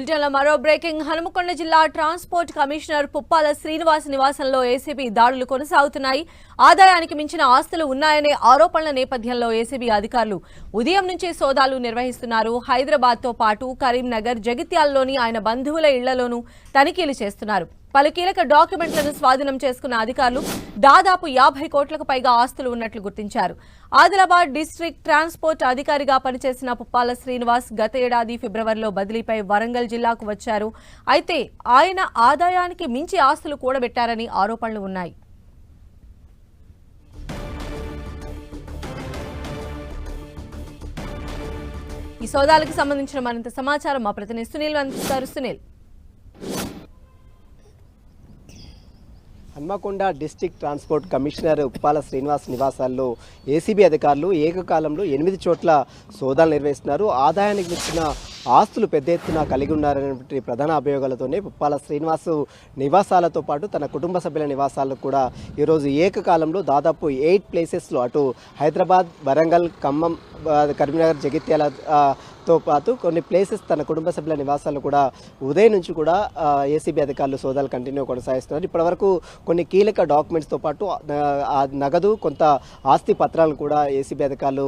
బులెటిన్లో మరో బ్రేకింగ్. హనుమకొండ జిల్లా ట్రాన్స్పోర్ట్ కమిషనర్ పుప్పాల శ్రీనివాస్ నివాసంలో ఏసీబీ దాడులు కొనసాగుతున్నాయి. ఆదాయానికి మించిన ఆస్తులు ఉన్నాయనే ఆరోపణల నేపథ్యంలో ఏసీబీ అధికారులు ఉదయం నుంచే సోదాలు నిర్వహిస్తున్నారు. హైదరాబాద్తో పాటు కరీంనగర్ జగిత్యాల్లోని ఆయన బంధువుల ఇళ్ళలోనూ తనిఖీలు చేస్తున్నారు. పలు కీలక డాక్యుమెంట్లను స్వాధీనం చేసుకున్న అధికారులు దాదాపు యాభై కోట్లకు పైగా ఆస్తులు ఉన్నట్లు గుర్తించారు. ఆదిలాబాద్ డిస్ట్రిక్ట్ ట్రాన్స్పోర్ట్ అధికారిగా పనిచేసిన పుప్పాల శ్రీనివాస్ గత ఏడాది ఫిబ్రవరిలో బదిలీపై వరంగల్ జిల్లాకు వచ్చారు. అయితే ఆయన ఆదాయానికి మించి ఆస్తులు కూడబెట్టారని ఆరోపణలు ఉన్నాయి. ఈ సోదాలకు సంబంధించిన మరింత సమాచారం మా ప్రతినిధి సునీల్ అందిస్తారు. Sunil. Hanamkonda district transport commissioner Uppala Srinivas నివాసాల్లో ACB అధికారులు ఏకకాలంలో ఎనిమిది చోట్ల సోదాలు నిర్వహిస్తున్నారు. ఆదాయానికి మించిన ఆస్తులు పెద్ద ఎత్తున కలిగి ఉన్నారనేటువంటి ప్రధాన అభియోగాలతోనే ఉప్పాల శ్రీనివాస్ నివాసాలతో పాటు తన కుటుంబ సభ్యుల నివాసాలకు కూడా ఈరోజు ఏకకాలంలో దాదాపు ఎయిట్ ప్లేసెస్లో అటు హైదరాబాద్ వరంగల్ ఖమ్మం కరీంనగర్ జగిత్యాల తో పాటు కొన్ని ప్లేసెస్ తన కుటుంబ సభ్యుల నివాసాలు కూడా ఉదయం నుంచి కూడా ఏసీబీ అధికారులు సోదాలు కంటిన్యూ కొనసాగిస్తున్నారు. ఇప్పటివరకు కొన్ని కీలక డాక్యుమెంట్స్తో పాటు ఆ, నగదు కొంత ఆస్తి పత్రాలను కూడా ఏసీబీ అధికారులు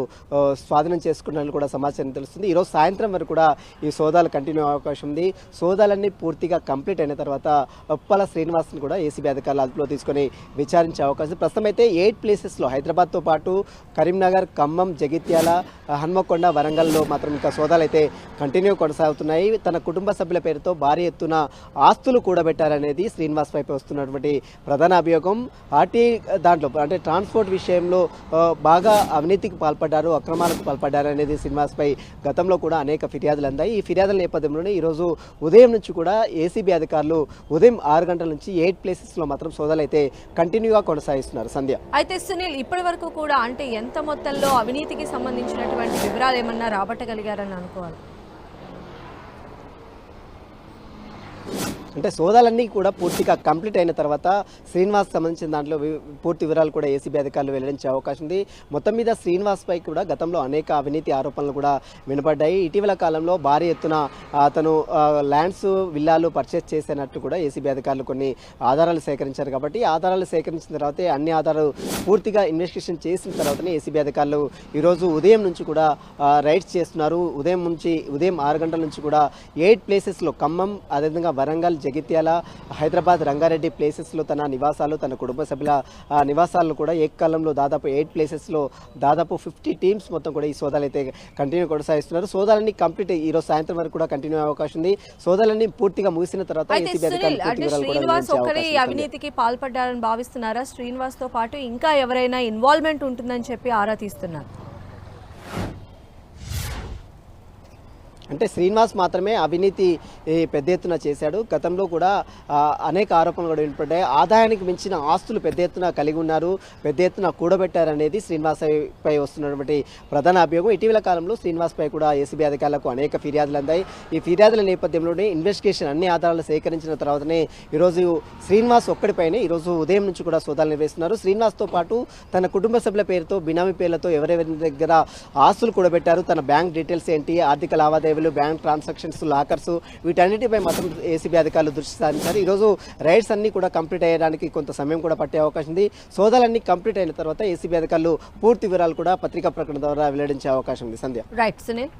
స్వాధీనం చేసుకున్నట్లు కూడా సమాచారం తెలుస్తుంది. ఈరోజు సాయంత్రం వరకు కూడా ఈ సోదాలు కంటిన్యూ అవకాశం ఉంది. సోదాలన్నీ పూర్తిగా కంప్లీట్ అయిన తర్వాత ఉప్పల శ్రీనివాస్ని కూడా ఏసీబీ అధికారులు అదుపులో తీసుకొని విచారించే అవకాశం ప్రస్తుతం అయితే ఎయిట్ ప్లేసెస్లో హైదరాబాద్తో పాటు కరీంనగర్ ఖమ్మం జగిత్యాల హన్మకొండ వరంగల్లో మాత్రం ఇంకా సోదాలు అయితే కంటిన్యూ కొనసాగుతున్నాయి. తన కుటుంబ సభ్యుల పేరుతో భారీ ఎత్తున ఆస్తులు కూడబెట్టారనేది శ్రీనివాస్ వైపు వస్తున్నటువంటి ప్రధాన అభియోగం. ఆర్టీ దాంట్లో అంటే ట్రాన్స్పోర్ట్ విషయంలో బాగా అవినీతికి పాల్పడ్డారు అక్రమాలకు పాల్పడ్డారు అనేది శ్రీనివాస్పై గతంలో కూడా అనేక ఫిర్యాదులు అందాయి. ఈ ఫిర్యాదుల నేపథ్యంలోనే ఈరోజు ఉదయం నుంచి కూడా ఏసీబీ అధికారులు ఉదయం ఆరు గంటల నుంచి ఎయిట్ ప్లేసెస్లో మాత్రం సోదాలు అయితే కంటిన్యూగా కొనసాగిస్తున్నారు. సంధ్య. అయితే సునీల్ ఇప్పటి వరకు కూడా అంటే ఎంత మొత్తంలో అవినీతికి సంబంధించినటువంటి వివరాలు ఏమన్నా రాబట్టగలిగారని అనుకోవాలి. అంటే సోదాలన్నీ కూడా పూర్తిగా కంప్లీట్ అయిన తర్వాత శ్రీనివాస్ సంబంధించిన దాంట్లో పూర్తి వివరాలు కూడా ఏసీబీ అధికారులు వెల్లడించే అవకాశం ఉంది. మొత్తం మీద శ్రీనివాస్ పై కూడా గతంలో అనేక అవినీతి ఆరోపణలు కూడా వినపడ్డాయి. ఇటీవల కాలంలో భారీ ఎత్తున అతను ల్యాండ్స్ విల్లాలు పర్చేస్ చేసినట్టు కూడా ఏసీబీ అధికారులు కొన్ని ఆధారాలు సేకరించారు కాబట్టి ఆధారాలు సేకరించిన తర్వాతే అన్ని ఆధారాలు పూర్తిగా ఇన్వెస్టిగేషన్ చేసిన తర్వాతనే ఏసీబీ అధికారులు ఈరోజు ఉదయం నుంచి కూడా రైడ్స్ చేస్తున్నారు. ఉదయం నుంచి ఉదయం ఆరు గంటల నుంచి కూడా ఎయిట్ ప్లేసెస్లో ఖమ్మం అదేవిధంగా వరంగల్ జగిత్యాల హైదరాబాద్ రంగారెడ్డి ప్లేసెస్లో తన నివాసాలు తన కుటుంబ సభ్యుల నివాసాలను కూడా ఏకకాలంలో దాదాపు ఎయిట్ ప్లేసెస్లో దాదాపు ఫిఫ్టీ టీమ్స్ మొత్తం కూడా ఈ సోదాలు అయితే కంటిన్యూ కొనసాగిస్తున్నారు. సోదాలన్నీ కంప్లీట్ ఈ రోజు సాయంత్రం వరకు కూడా కంటిన్యూ అయ్యే అవకాశం ఉంది. సోదాలన్నీ పూర్తిగా ముగిసిన తర్వాత శ్రీనివాస్ ఉంది. అవినీతికి పాల్పడ్డారని భావిస్తున్నారా? శ్రీనివాస్తో పాటు ఇంకా ఎవరైనా ఇన్వాల్వ్మెంట్ ఉంటుందని చెప్పి ఆరా తీస్తున్నారు. అంటే శ్రీనివాస్ మాత్రమే అవినీతి పెద్ద ఎత్తున చేశాడు. గతంలో కూడా అనేక ఆరోపణలు కూడా వినపడ్డాయి ఆదాయానికి మించిన ఆస్తులు పెద్ద ఎత్తున కలిగి ఉన్నారు. పెద్ద ఎత్తున కూడబెట్టారనేది శ్రీనివాసపై వస్తున్నటువంటి ప్రధాన అభియోగం. ఇటీవల కాలంలో శ్రీనివాస్పై కూడా ఏసీబీ అధికారులకు అనేక ఫిర్యాదులు అందాయి. ఈ ఫిర్యాదుల నేపథ్యంలోనే ఇన్వెస్టిగేషన్ అన్ని ఆధారాలు సేకరించిన తర్వాతనే ఈరోజు శ్రీనివాస్ ఒక్కడిపైనే ఈరోజు ఉదయం నుంచి కూడా సోదాలు నిర్వహిస్తున్నారు. శ్రీనివాస్తో పాటు తన కుటుంబ సభ్యుల పేరుతో బినామీ పేర్లతో ఎవరెవరి దగ్గర ఆస్తులు కూడబెట్టారు తన బ్యాంక్ డీటెయిల్స్ ఏంటి ఆర్థిక లావాదేవీలు బ్యాంక్ ట్రాన్సాక్షన్స్ లాకర్స్ వీటన్నిటిపై మాత్రం ఏసీబీ అధికారులు దృష్టి సారించారు. ఈరోజు రైడ్స్ అన్ని కూడా కంప్లీట్ అయ్యడానికి కొంత సమయం కూడా పట్టే అవకాశం ఉంది. సోదాలన్నీ కంప్లీట్ అయిన తర్వాత ఏసీబీ అధికారులు పూర్తి వివరాలు కూడా పత్రికా ప్రకటన ద్వారా వెల్లడించే అవకాశం ఉంది. సంధ్య. రైట్ సునీల్